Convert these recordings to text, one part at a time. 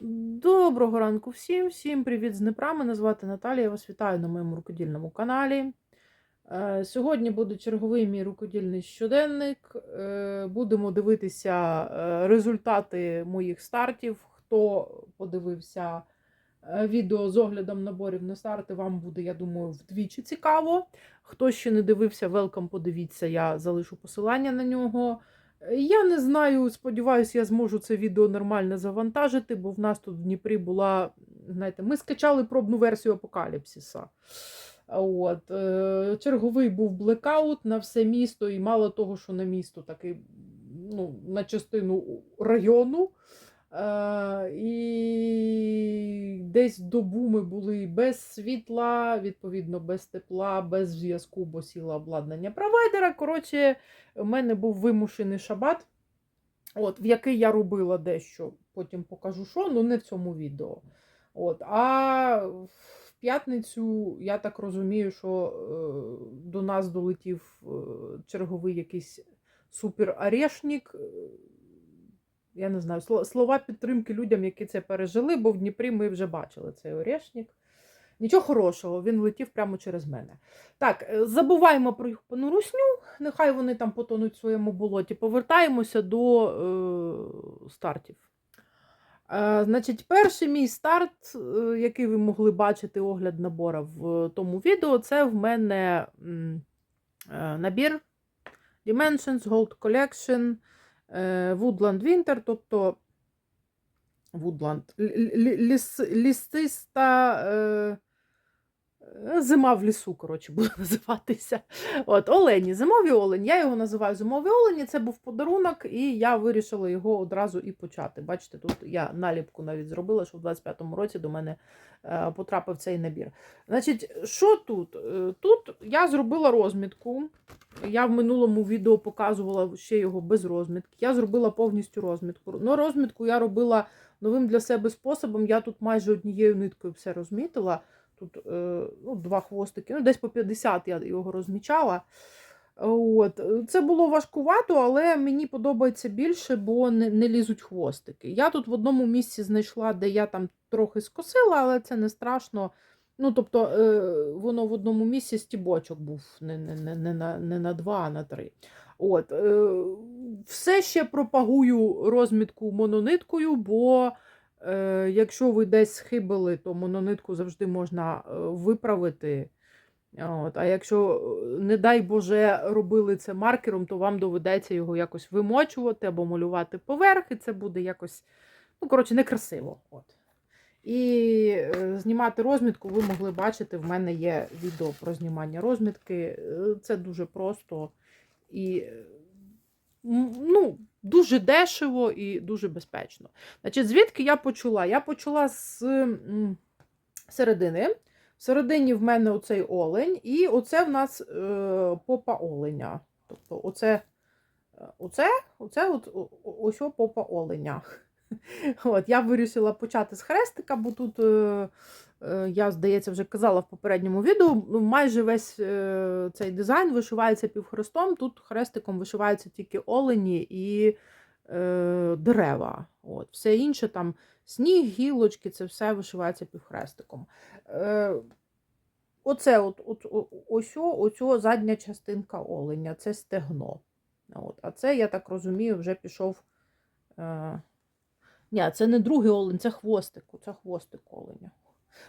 Доброго ранку всім, всім привіт з Дніпра. Мене звати Наталія. Я вас вітаю на моєму рукодільному каналі. Е, Сьогодні буде черговий мій рукодільний щоденник. Е, Будемо дивитися е, результати моїх стартів. Хто подивився відео з оглядом наборів на старти, вам буде, я думаю, вдвічі цікаво. Хто ще не дивився, велкам, подивіться, я залишу посилання на нього. Я не знаю, сподіваюся, я зможу це відео нормально завантажити, бо в нас тут в Дніпрі була, знаєте, ми скачали пробну версію Апокаліпсиса. От, е, черговий був блекаут на все місто, і мало того, що на місто, так і ну, на частину району. Е, і десь добу ми були без світла, відповідно, без тепла, без зв'язку, бо сіло обладнання провайдера. Коротше, у мене був вимушений шабат, от, в який я робила дещо. Потім покажу, що, ну не в цьому відео. От, А в п'ятницю, я так розумію, що е, до нас долетів е, черговий якийсь супер орешник. Я не знаю, слова підтримки людям, які це пережили, бо в Дніпрі ми вже бачили цей орешник. Нічого хорошого, він летів прямо через мене. Так, е, забуваємо про їх русню, нехай вони там потонуть в своєму болоті. Повертаємося до е, стартів. Е, значить, перший мій старт, е, який ви могли бачити огляд набора в тому відео, це в мене е, набір Dimensions, Gold Collection, Woodland Winter, тобто Woodland, лі- лі- ліс, лісиста. Зима в лісу, коротше, буде називатися. От, Олені, зимові олені. Я його називаю зимові олені. Це був подарунок, і я вирішила його одразу і почати. Бачите, тут я наліпку навіть зробила, що в 25-му році до мене е, потрапив цей набір. Значить, що тут? Е, Тут я зробила розмітку. Я в минулому відео показувала ще його без розмітки. Я зробила повністю розмітку. Ну, розмітку я робила новим для себе способом. Я тут майже однією ниткою все розмітила. Тут е, ну, два хвостики, ну, десь по 50 я його розмічала. От. Це було важкувато, але мені подобається більше, бо не, не лізуть хвостики. Я тут в одному місці знайшла, де я там трохи скосила, але це не страшно. Ну, тобто, е, воно в одному місці стібочок був не, не, не, не, на, не на два, а на три. От. Е, все ще пропагую розмітку монониткою, бо Е, Якщо ви десь схибили, то мононитку завжди можна е, виправити. От. А якщо, е, не дай Боже, робили це маркером, то вам доведеться його якось вимочувати або малювати поверх, і це буде якось, ну, коротше, некрасиво. От. І е, знімати розмітку ви могли бачити, в мене є відео про знімання розмітки. Е, Це дуже просто і е, ну, дуже дешево і дуже безпечно. Значить, звідки я почула? Я почула з середини. Всередині в мене оцей олень, і оце в нас е, попа оленя. Тобто, оце, е, оце, оце от, ось попа оленя. От, я вирішила почати з хрестика, бо тут, е, е, я, здається, вже казала в попередньому відео, ну, майже весь е, цей дизайн вишивається півхрестом. Тут хрестиком вишиваються тільки олені і е, дерева. От. Все інше там сніг, гілочки, це все вишивається півхрестиком. Е, оце от, от, ось, ось задня частинка оленя, це стегно. От. А це, я так розумію, вже пішов. Е, ні, це не другий олень, це хвостик. Це хвостик оленя.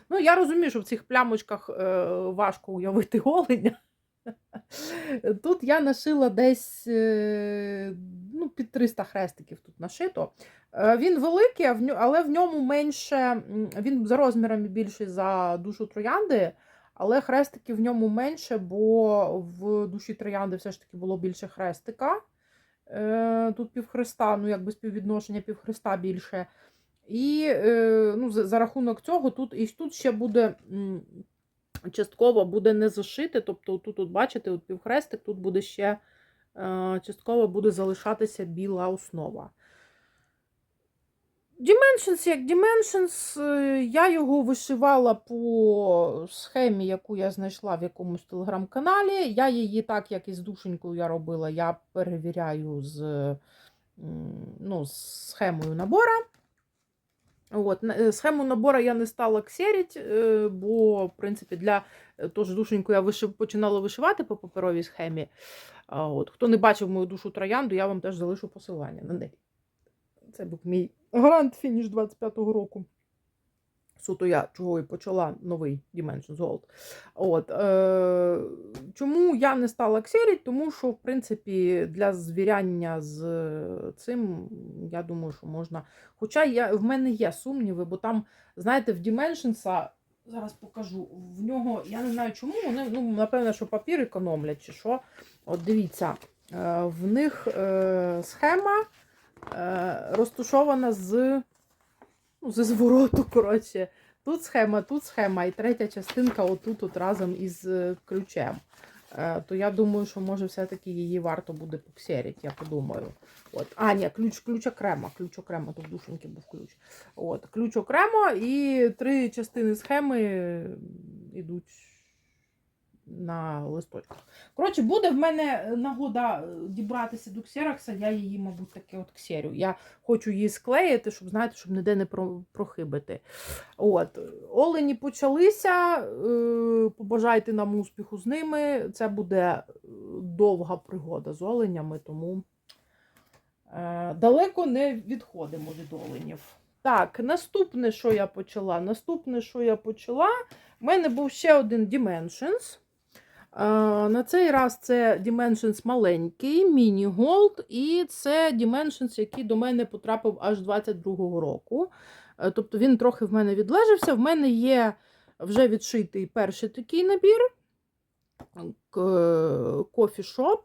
Ну, я розумію, що в цих плямочках е, важко уявити оленя. Тут я нашила десь е, ну, під 300 хрестиків тут нашито. Е, Він великий, але в ньому менше, він за розмірами більший за душу троянди, але хрестиків в ньому менше, бо в душі троянди все ж таки було більше хрестика. Е, Тут півхреста, ну якби співвідношення півхреста більше. І е, ну, за, рахунок цього тут і тут ще буде частково буде не зашити. Тобто тут, от, бачите, от півхрестик, тут буде ще е, частково буде залишатися біла основа. Dimensions як Dimensions, е, я його вишивала по схемі, яку я знайшла в якомусь телеграм-каналі. Я її так, як і з душенькою я робила, я перевіряю з, ну, схемою набора. От, е, схему набору я не стала ксерить, е, бо, в принципі, для тож душеньку я вишив, починала вишивати по паперовій схемі. От, хто не бачив мою душу троянду, я вам теж залишу посилання на неї. Це був мій грант фініш 25-го року. Суто я чого і почала новий Dimensions Gold. От, е, чому я не стала ксерить? Тому що, в принципі, для звіряння з цим, я думаю, що можна. Хоча я, в мене є сумніви, бо там, знаєте, в Dimensions, зараз покажу, в нього, я не знаю чому, вони, ну, напевно, що папір економлять чи що. От дивіться, е, в них е, схема е, розташована з, ну, зі звороту, коротше. Тут схема, тут схема, і третя частинка отут от разом із е, ключем. Е, То я думаю, що може все-таки її варто буде поксерити, я подумаю. От. А, ні, ключ, ключ окремо, ключ окремо, в душеньки був ключ. От, ключ окремо, і три частини схеми йдуть на листочках. Коротше, буде в мене нагода е, дібратися до ксерокса, я її, мабуть, таки от ксерю. Я хочу її склеїти, щоб, знаєте, щоб ніде не прохибити. От. Олені почалися. е, Побажайте нам успіху з ними. Це буде е, довга пригода з оленями, тому е, далеко не відходимо від оленів. Так, наступне, що я почала? Наступне, що я почала, в мене був ще один Dimensions. Е, На цей раз це Dimensions маленький, Mini Gold, і це Dimensions, який до мене потрапив аж 22-го року. Е, Тобто він трохи в мене відлежався. В мене є вже відшитий перший такий набір кофі-шоп.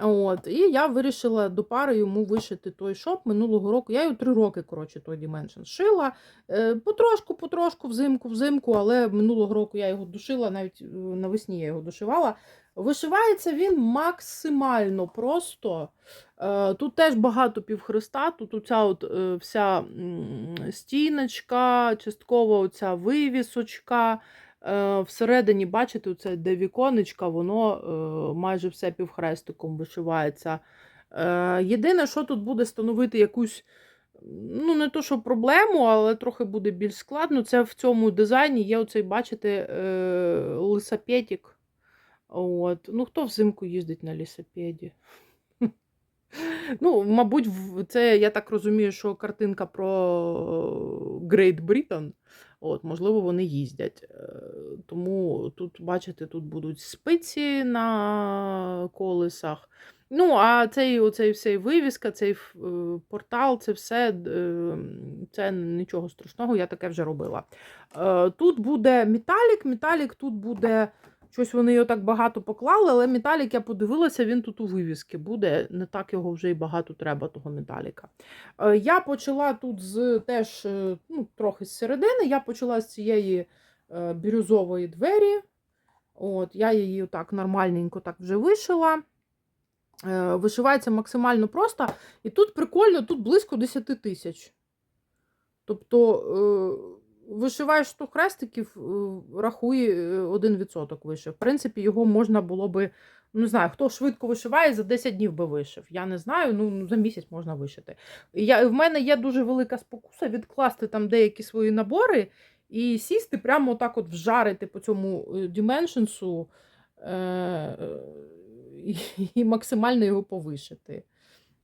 От, і я вирішила до пари йому вишити той шоп минулого року. Я його три роки, коротше, той Dimension шила. Е, Потрошку, потрошку, взимку, взимку, але минулого року я його душила, навіть е, навесні я його дошивала. Вишивається він максимально просто. Е, Тут теж багато півхреста, тут оця от вся стіночка, частково оця вивісочка. Е, Всередині, бачите, оце де віконечка, воно е, майже все півхрестиком вишивається. Е, Єдине, що тут буде становити якусь, ну, не то, що проблему, але трохи буде більш складно. Це в цьому дизайні є оцей, бачите, лисапетік. От. Ну, хто взимку їздить на лісапеді? Ну, мабуть, це я так розумію, що картинка про Great Britain. От, можливо, вони їздять. Е, Тому тут, бачите, тут будуть спиці на колесах. Ну, а цей оцей всей вивіска, цей е, портал, це все е, це нічого страшного, я таке вже робила. Тут буде металік, металік тут буде. Щось вони його так багато поклали, але металік, я подивилася, він тут у вивіски буде. Не так його вже й багато треба, того металіка. Е, Я почала тут з теж е, ну, трохи з середини. Я почала з цієї е, бірюзової двері. От, Я її так нормальненько так вже вишила. Вишивається максимально просто. І тут прикольно, тут близько 10 тисяч. Тобто вишиваєш 100 хрестиків, е, рахуй е, 1% вишив. В принципі, його можна було би, ну, не знаю, хто швидко вишиває, за 10 днів би вишив. Я не знаю, ну ну, за місяць можна вишити. Я, в мене є дуже велика спокуса відкласти там деякі свої набори і сісти прямо так от вжарити по цьому е, Dimensions е, і, і максимально його повишити.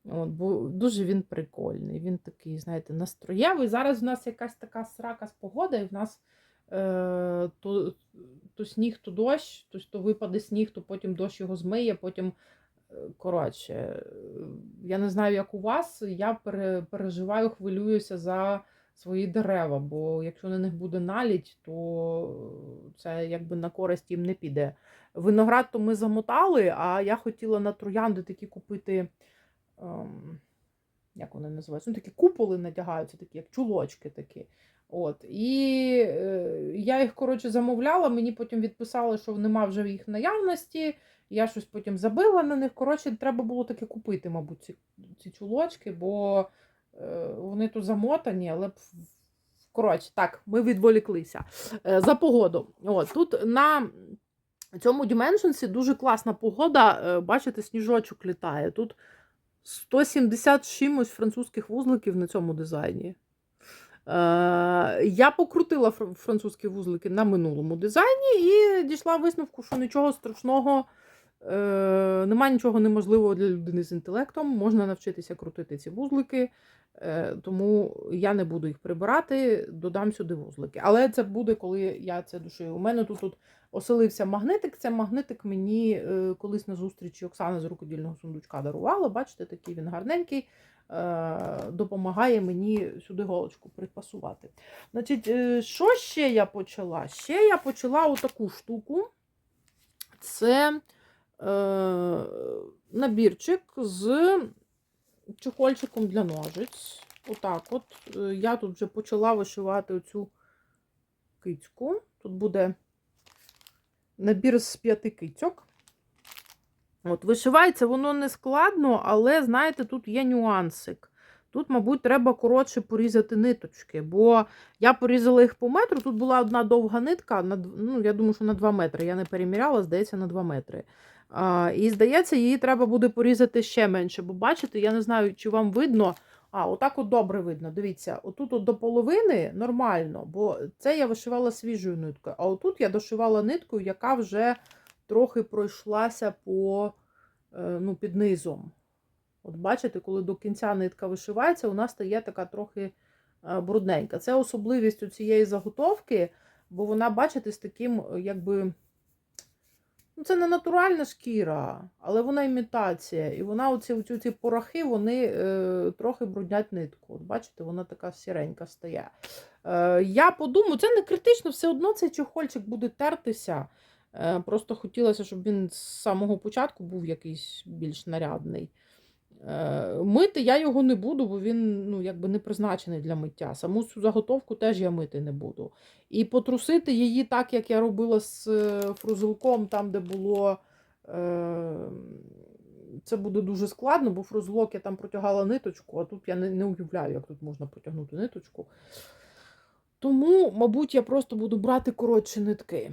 От, бо дуже він прикольний. Він такий, знаєте, настроєвий. Зараз у нас якась така срака з погода, і в нас е, то, то сніг, то дощ, то, то випаде сніг, то потім дощ його змиє, потім. е, Коротше, е, я не знаю, як у вас. Я пере, переживаю, хвилююся за свої дерева, бо якщо на них буде налідь, то це якби на користь їм не піде. Виноград то ми замотали, а я хотіла на троянди такі купити. Ем, як вони називаються? Ну, такі куполи надягаються, такі, як чулочки такі. От. І е, я їх, коротше, замовляла, мені потім відписали, що нема вже їх наявності. Я щось потім забила на них. Коротше, треба було таки купити, мабуть, ці, ці чулочки, бо е, вони тут замотані, але. Коротше, так, ми відволіклися. Е, за погоду. От, тут на цьому Dimensions дуже класна погода. Е, бачите, сніжочок літає. Тут 170 чимось французьких вузликів на цьому дизайні. Я покрутила французькі вузлики на минулому дизайні і дійшла висновку, що нічого страшного, е, немає нічого неможливого для людини з інтелектом. Можна навчитися крутити ці вузлики, е, тому я не буду їх прибирати, додам сюди вузлики. Але це буде, коли я це душую. У мене тут, тут оселився магнитик. Це магнитик мені е, колись на зустрічі Оксана з рукодільного сундучка дарувала. Бачите, такий він гарненький. е, Допомагає мені сюди голочку припасувати. Значить, е, що ще я почала? Ще я почала отаку штуку. Це е, набірчик з чехольчиком для ножиць. Отак от. Е, Я тут вже почала вишивати оцю кицьку. Тут буде набір з п'яти кицьок. От, вишивається воно не складно, але, знаєте, тут є нюансик. Тут, мабуть, треба коротше порізати ниточки, бо я порізала їх по метру. Тут була одна довга нитка, на, ну, я думаю, що на 2 метри. Я не переміряла, здається, на 2 метри. А, і здається, її треба буде порізати ще менше. Бо бачите, я не знаю, чи вам видно. А, отак от добре видно. Дивіться, отут от до половини нормально, бо це я вишивала свіжою ниткою. А отут я дошивала ниткою, яка вже трохи пройшлася по, е, ну, під низом. От бачите, коли до кінця нитка вишивається, вона стає така трохи е, брудненька. Це особливість у цієї заготовки, бо вона, бачите, з таким, е, якби. Ну, це не натуральна шкіра, але вона імітація. І вона оці, оці, ці порохи вони е, трохи бруднять нитку. От бачите, вона така сіренька стає. Е, я подумаю, це не критично, все одно цей чохольчик буде тертися. Е, просто хотілося, щоб він з самого початку був якийсь більш нарядний. Е, Мити я його не буду, бо він ну, якби не призначений для миття. Саму цю заготовку теж я мити не буду. І потрусити її так, як я робила з е, фрузелком, там, де було. Е, Це буде дуже складно, бо фрузелок я там протягала ниточку, а тут я не, не уявляю, як тут можна протягнути ниточку. Тому, мабуть, я просто буду брати коротші нитки.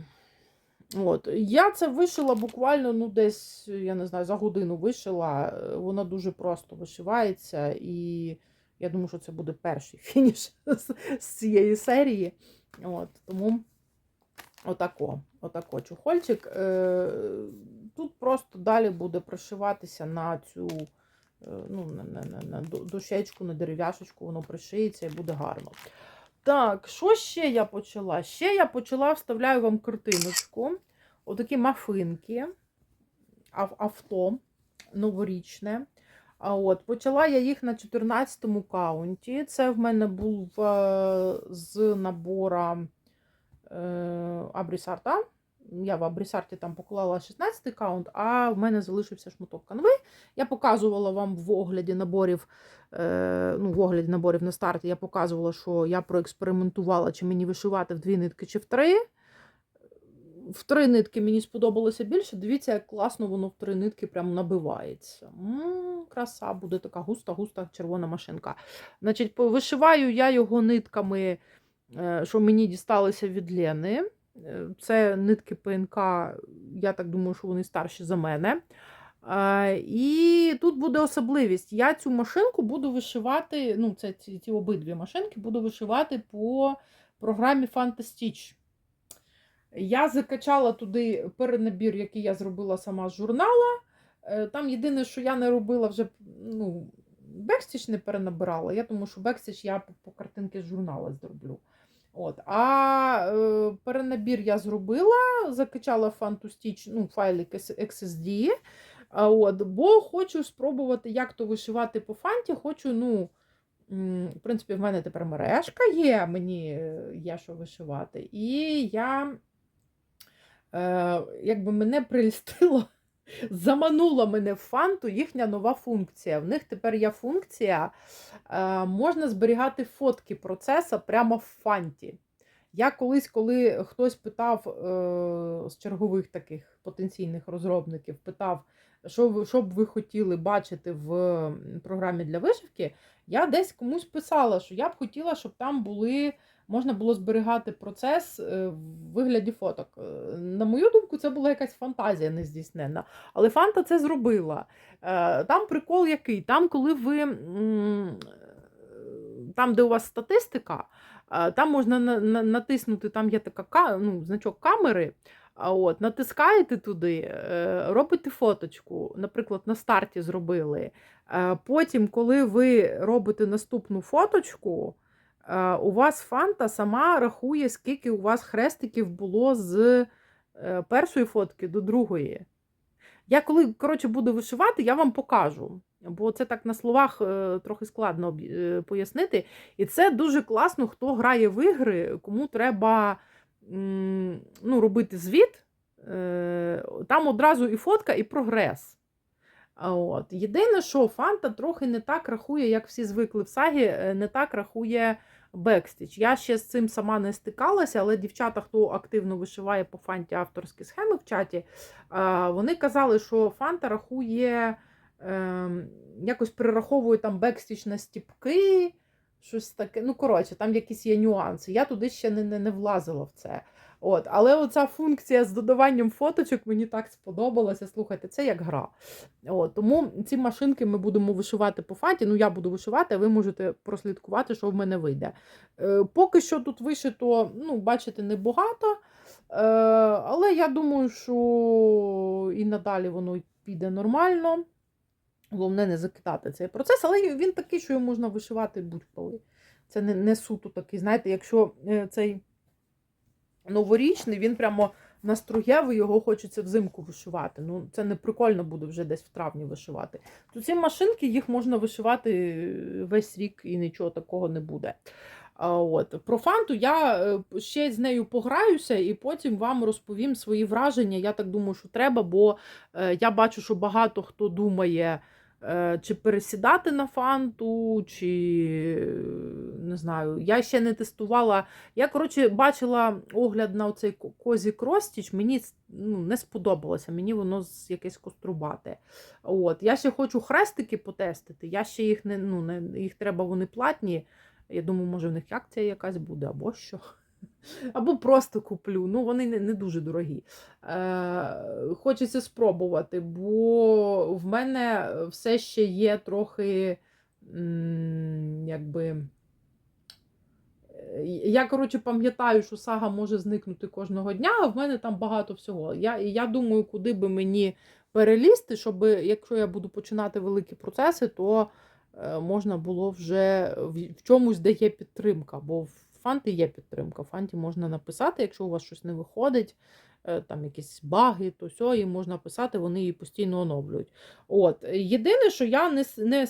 От. Я це вишила буквально ну, десь, я не знаю, за годину вишила. Е, Вона дуже просто вишивається, і я думаю, що це буде перший фініш з, цієї серії. От, тому отако, отако чухольчик. Е, тут просто далі буде пришиватися на цю е, ну, на, на, на, на дощечку, на дерев'яшечку, воно пришиється і буде гарно. Так, що ще я почала? Ще я почала, вставляю вам картиночку. Отакі мафинки, ав- авто новорічне. А от, почала я їх на 14-му каунті. Це в мене був е, з набора е, Абрісарта. Я в Абрісарті там поклала 16-й каунт, а в мене залишився шматок канви. Я показувала вам в огляді наборів, е, ну, в огляді наборів на старті, я показувала, що я проекспериментувала, чи мені вишивати в дві нитки, чи в три. В три нитки мені сподобалося більше. Дивіться, як класно воно в три нитки прям набивається. М, краса, буде така густа-густа червона машинка. Значить, вишиваю я його нитками, е, що мені дісталися від Лени. Е, Це нитки ПНК, я так думаю, що вони старші за мене. Е, І тут буде особливість. Я цю машинку буду вишивати, ну, це ці, ці обидві машинки буду вишивати по програмі Fantastic. Я закачала туди перенабір, який я зробила сама з журнала. Е, Там єдине, що я не робила вже ну, бекстіч не перенабирала. Я тому що бекстіч я по, по картинки з журнала зроблю. От. А е, перенабір я зробила, закачала фантустіч, ну, файлик XSD. От, бо хочу спробувати, як то вишивати по фанті. Хочу, ну, в принципі, в мене тепер мережка є, мені е, є що вишивати. І я е, якби мене прельстило, заманула мене в фанту їхня нова функція. В них тепер є функція, е, можна зберігати фотки процесу прямо в фанті. Я колись, коли хтось питав е, з чергових таких потенційних розробників, питав, що, що б ви хотіли бачити в програмі для вишивки, я десь комусь писала, що я б хотіла, щоб там були можна було зберігати процес е, в вигляді фоток. Е, На мою думку, це була якась фантазія нездійсненна. Але фанта це зробила. Е, Там прикол який? Там, коли ви там, де у вас статистика, там можна на- на- натиснути, там є така ну, значок камери. От, натискаєте туди, робите фоточку, наприклад, на старті зробили. Потім, коли ви робите наступну фоточку, у вас фанта сама рахує, скільки у вас хрестиків було з е, першої фотки до другої. Я коли коротше, буду вишивати, я вам покажу. Бо це так на словах е, трохи складно е, пояснити. І це дуже класно, хто грає в ігри, кому треба ну, робити звіт. Е, Там одразу і фотка, і прогрес. От. Єдине, що Фанта трохи не так рахує, як всі звикли в сагі, е, не так рахує Бекстіч. Я ще з цим сама не стикалася, але дівчата, хто активно вишиває по фанті авторські схеми в чаті, вони казали, що Фанта рахує, ем, якось перераховує там Бекстіч на стіпки, щось таке. Ну, коротше, там якісь є нюанси. Я туди ще не, не, не влазила в це. От, але оця функція з додаванням фоточок мені так сподобалася. Слухайте, це як гра. От, тому ці машинки ми будемо вишивати по фаті. Ну, я буду вишивати, а ви можете прослідкувати, що в мене вийде. Е, поки що тут вишито, ну, бачите, небагато. Е, але я думаю, що і надалі воно піде нормально. Головне не закидати цей процес, але він такий, що його можна вишивати будь-коли. Це не, не суто такий, знаєте, якщо е, цей новорічний, він прямо настроєвий, його хочеться взимку вишивати. Ну, це не прикольно буде вже десь в травні вишивати. То ці машинки їх можна вишивати весь рік і нічого такого не буде. От. Про фанту я е, ще з нею пограюся і потім вам розповім свої враження. Я так думаю, що треба, бо е, я бачу, що багато хто думає, е, чи пересідати на фанту, чи е, не знаю. Я ще не тестувала. Я, коротше, бачила огляд на цей Козі Кростіч, мені ну, не сподобалося, мені воно якесь кострубате. От. Я ще хочу хрестики потестити, я ще їх не, ну, не їх треба, вони платні. Я думаю, може в них акція якась буде, або що. Або просто куплю. Ну, вони не, не дуже дорогі. Е, хочеться спробувати, бо в мене все ще є трохи, якби. е, Я, коротше, пам'ятаю, що сага може зникнути кожного дня, а в мене там багато всього. Я, я думаю, куди би мені перелізти, щоб, якщо я буду починати великі процеси, то е, можна було вже в, в чомусь, де є підтримка. Бо в фанті є підтримка. Фанті можна написати, якщо у вас щось не виходить, е, там якісь баги, то все, їм можна писати, вони її постійно оновлюють. От. Єдине, що я не, не,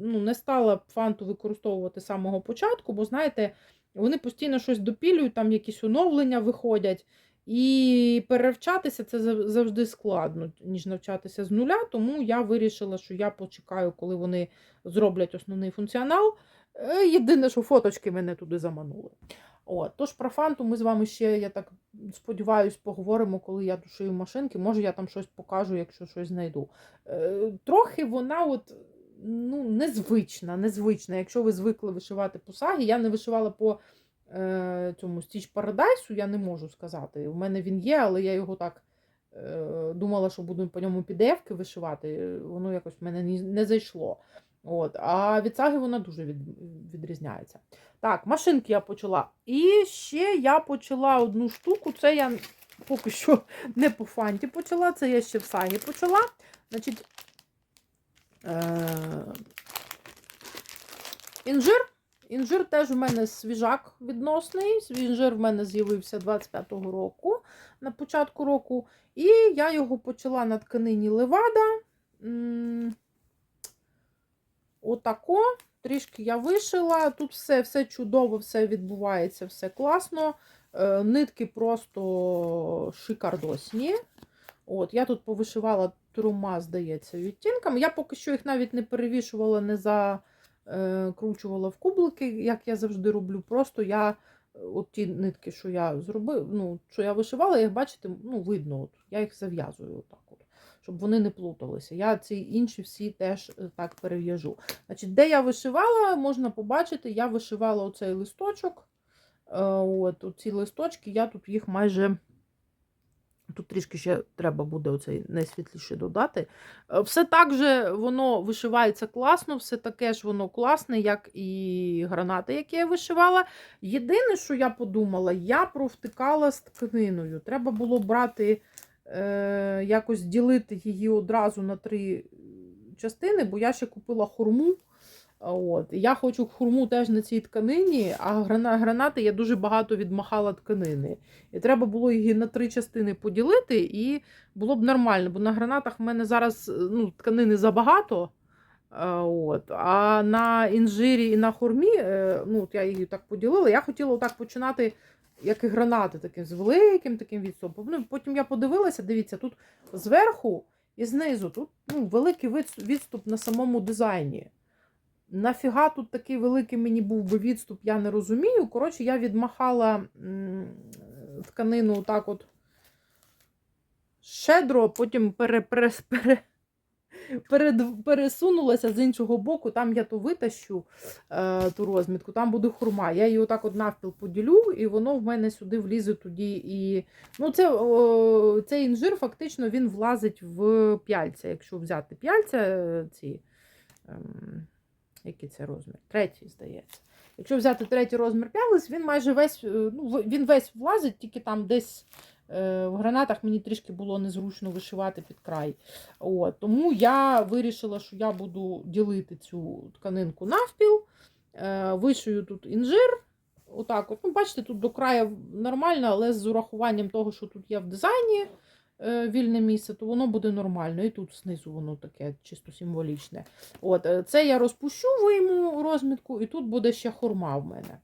ну, не стала фанту використовувати з самого початку, бо знаєте, вони постійно щось допілюють, там якісь оновлення виходять. І перевчатися це завжди складно, ніж навчатися з нуля. Тому я вирішила, що я почекаю, коли вони зроблять основний функціонал. Е, Єдине, що фоточки мене туди заманули. От, тож про фанту ми з вами ще, я так сподіваюся, поговоримо, коли я душую машинки. Може, я там щось покажу, якщо щось знайду. Е, трохи вона от, ну, незвична, незвична. Якщо ви звикли вишивати по сагі, я не вишивала по е, цьому Stitch Paradise, я не можу сказати. У мене він є, але я його так е, думала, що буду по ньому PDF-ки вишивати. Воно якось в мене не, не зайшло. От. А від саги вона дуже від, відрізняється. Так, машинки я почала. І ще я почала одну штуку. Це я поки що не по фанті почала, це я ще в сагі почала. Значить, е- інжир. Інжир теж у мене свіжак відносний. Інжир в мене з'явився 25-го року, на початку року. І я його почала на тканині левада. Отако. Трішки я вишила. Тут все, все чудово, все відбувається, все класно. Е, Нитки просто шикардосні. От, я тут повишивала трьома, здається, відтінками. Я поки що їх навіть не перевішувала, не закручувала в кублики, як я завжди роблю. Просто я е, от ті нитки, що я зробив, ну, що я вишивала, як бачите, ну, видно, от, я їх зав'язую отак от, щоб вони не плуталися. Я ці інші всі теж е, так перев'яжу. Значить, де я вишивала, можна побачити, я вишивала оцей листочок. Е, От, ці листочки, я тут їх майже Тут трішки ще треба буде оцей найсвітліше додати. Е, Все так же воно вишивається класно, все таке ж воно класне, як і гранати, які я вишивала. Єдине, що я подумала, я провтикала з тканиною. Треба було брати, е, якось ділити її одразу на три частини, бо я ще купила хурму. От. Я хочу хурму теж на цій тканині, а гранати я дуже багато відмахала тканини. І треба було її на три частини поділити, і було б нормально, бо на гранатах в мене зараз е, ну, тканини забагато. Е, От. А на інжирі і на хурмі, е, ну, от я її так поділила. Я хотіла так починати, як і гранати, таким з великим таким відступом. Ну, потім я подивилася, дивіться, тут зверху і знизу тут ну, великий відступ на самому дизайні. Нафіга тут такий великий мені був би відступ, я не розумію. Коротше, я відмахала тканину так от щедро, потім пере, пере, пере, перед, пересунулася з іншого боку, там я то витащу е, ту розмітку, там буде хурма. Я її отак от навпіл поділю, і воно в мене сюди влізе тоді. І... Ну, це, о, цей інжир фактично він влазить в п'яльця. Якщо взяти п'яльця, е, ці. Ем, який це розмір? Третій, здається. Якщо взяти третій розмір п'ялиць, він майже весь, е, ну, він весь влазить, тільки там десь в гранатах мені трішки було незручно вишивати під край. От, тому я вирішила, що я буду ділити цю тканинку навпіл. Е, вишию тут інжир. Отак, от. Ну, бачите, тут до краю нормально, але з урахуванням того, що тут є в дизайні е, вільне місце, то воно буде нормально. І тут знизу воно таке чисто символічне. От, е, це я розпущу, вийму розмітку, і тут буде ще хурма в мене.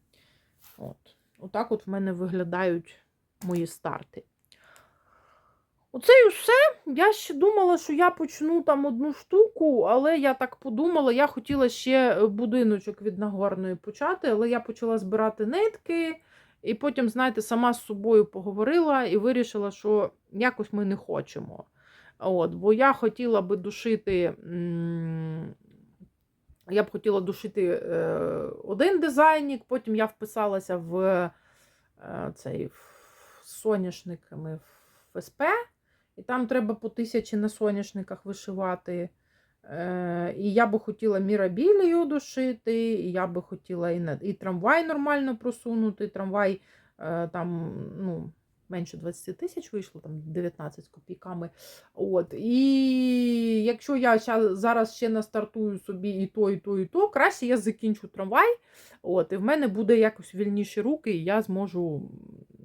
От. Отак от в мене виглядають мої старти. Оце і все. Я ще думала, що я почну там одну штуку, але я так подумала, я хотіла ще е, будиночок від Нагорної почати, але я почала збирати нитки, і потім, знаєте, сама з собою поговорила і вирішила, що якось ми не хочемо. От, бо я хотіла би душити. Я б хотіла душити е, один дизайнік, потім я вписалася в е, цей в соняшниками в СП, і там треба по тисячі на соняшниках вишивати. Е, і я би хотіла мірабілію душити, і я би хотіла і, на- і трамвай нормально просунути. Трамвай е, там, ну, менше 20 тисяч вийшло, там 19 з копійками. От. І якщо я зараз ще настартую собі і то, і то, і то, краще я закінчу трамвай. От, і в мене буде якось вільніші руки, і я зможу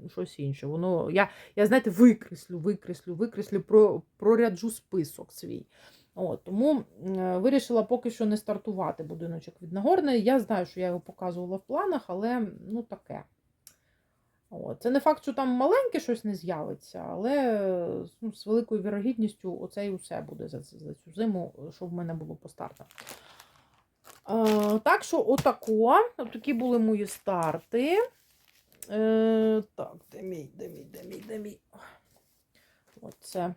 щось інше. Воно, я, я знаєте, викреслю, викреслю, викреслю, про, проряджу список свій. От, тому вирішила поки що не стартувати будиночок від Нагорної. Я знаю, що я його показувала в планах, але ну таке. От. Це не факт, що там маленьке щось не з'явиться, але ну, з великою вірогідністю оце і усе буде за, за цю зиму, що в мене було по стартам. Е, так що отако. Отакі були мої старти. Е, так, де мій, де мій, де мій, де мій. Оце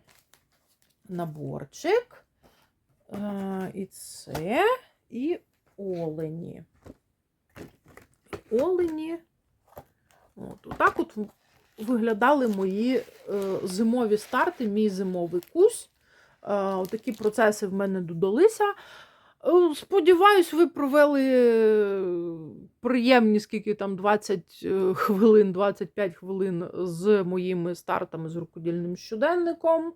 наборчик. Е, і це, і олені. Олені. От, отак от виглядали мої е, зимові старти, мій зимовий кусь. Е, отакі процеси в мене додалися. Е, Сподіваюсь, ви провели е, приємні, скільки там 20 е, хвилин, 25 хвилин з моїми стартами з рукодільним щоденником.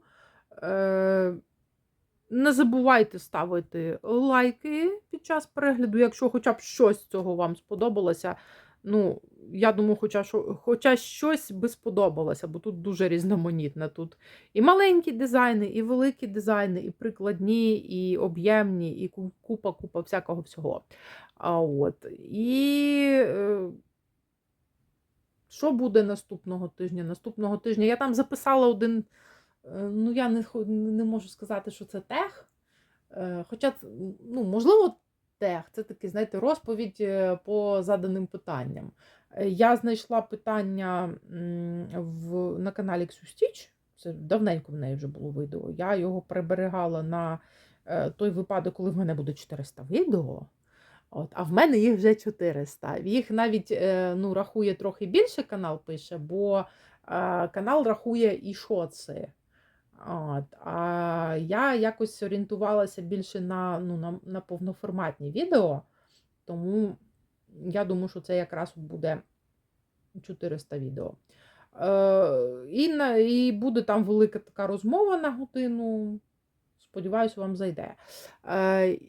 Не забувайте ставити лайки під час перегляду, якщо хоча б щось з цього вам сподобалося. Ну, я думаю, хоча, що, хоча щось би сподобалося, бо тут дуже різноманітне. Тут і маленькі дизайни, і великі дизайни, і прикладні, і об'ємні, і купа-купа всякого всього. А от. І е, що буде наступного тижня? Наступного тижня я там записала один. е, Ну, я не, не можу сказати, що це тех. Е, Хоча, ну, можливо, тех. Це такий, знаєте, розповідь е, по заданим питанням. Е, Я знайшла питання в, на каналі Ксюстіч. Це давненько в неї вже було відео. Я його приберігала на е, той випадок, коли в мене буде 400 відео. От, а в мене їх вже 400. Їх навіть ну, рахує трохи більше канал пише, бо канал рахує і шоци. От. А я якось орієнтувалася більше на, ну, на, на повноформатні відео, тому я думаю, що це якраз буде 400 відео. Е, і, на, і буде там велика така розмова на годину. Сподіваюся, вам зайде. Е,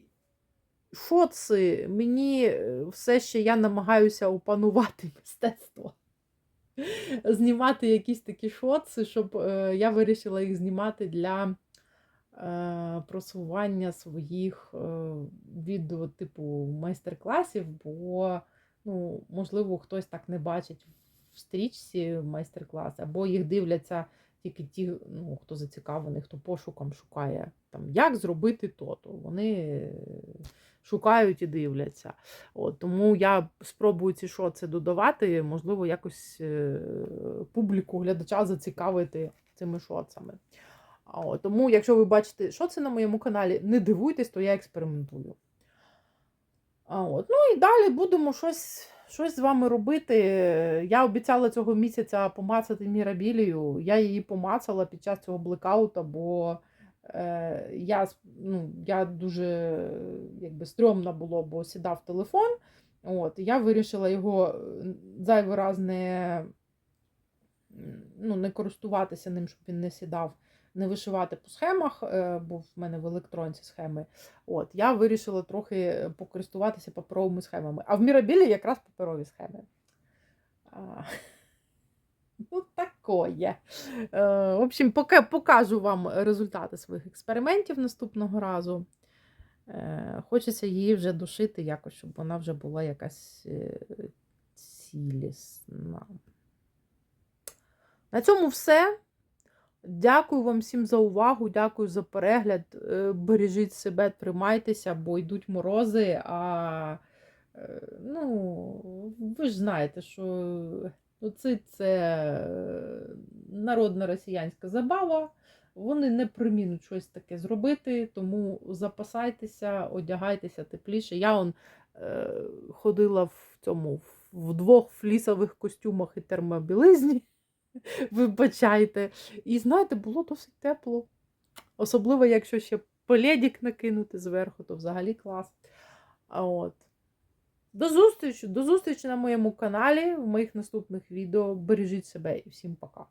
шоци, мені е, все ще я намагаюся опанувати мистецтво. Знімати якісь такі шоци, щоб е, я вирішила їх знімати для е, просування своїх е, відео типу майстер-класів, бо, ну, можливо, хтось так не бачить в стрічці майстер-клас, або їх дивляться тільки ті, ну, хто зацікавлений, хто пошуком шукає, там, як зробити то-то. Вони шукають і дивляться. От, тому я спробую ці шоци додавати, можливо, якось е, публіку глядача зацікавити цими шоцами. От, тому, якщо ви бачите шоци на моєму каналі, не дивуйтесь, то я експериментую. От, ну і далі будемо щось, щось з вами робити. Я обіцяла цього місяця помацати мірабілію. Я її помацала під час цього блекаута, бо я, ну, я дуже якби, стрьомно було, бо сідав телефон. От, я вирішила його е, зайвий раз не, ну, не користуватися ним, щоб він не сідав, не вишивати по схемах, е, бо в мене в електронці схеми. От, я вирішила трохи покористуватися паперовими схемами. А в Мірабілі якраз паперові схеми. А, ну, такое. Е, в общем, поки покажу вам результати своїх експериментів наступного разу. Е, Хочеться її вже душити якось, щоб вона вже була якась е, цілісна. На цьому все. Дякую вам всім за увагу, дякую за перегляд. Бережіть себе, тримайтеся, бо йдуть морози. А ну, ви ж знаєте, що ну, це, е, народна росіянська забава. Вони не примінуть щось таке зробити, тому запасайтеся, одягайтеся тепліше. Я он, е, ходила в цьому в двох флісових костюмах і термобілизні. Вибачайте. І знаєте, було досить тепло. Особливо, якщо ще поледік накинути зверху, то взагалі клас. А от. До зустрічі, до зустрічі на моєму каналі, в моїх наступних відео. Бережіть себе і всім пока.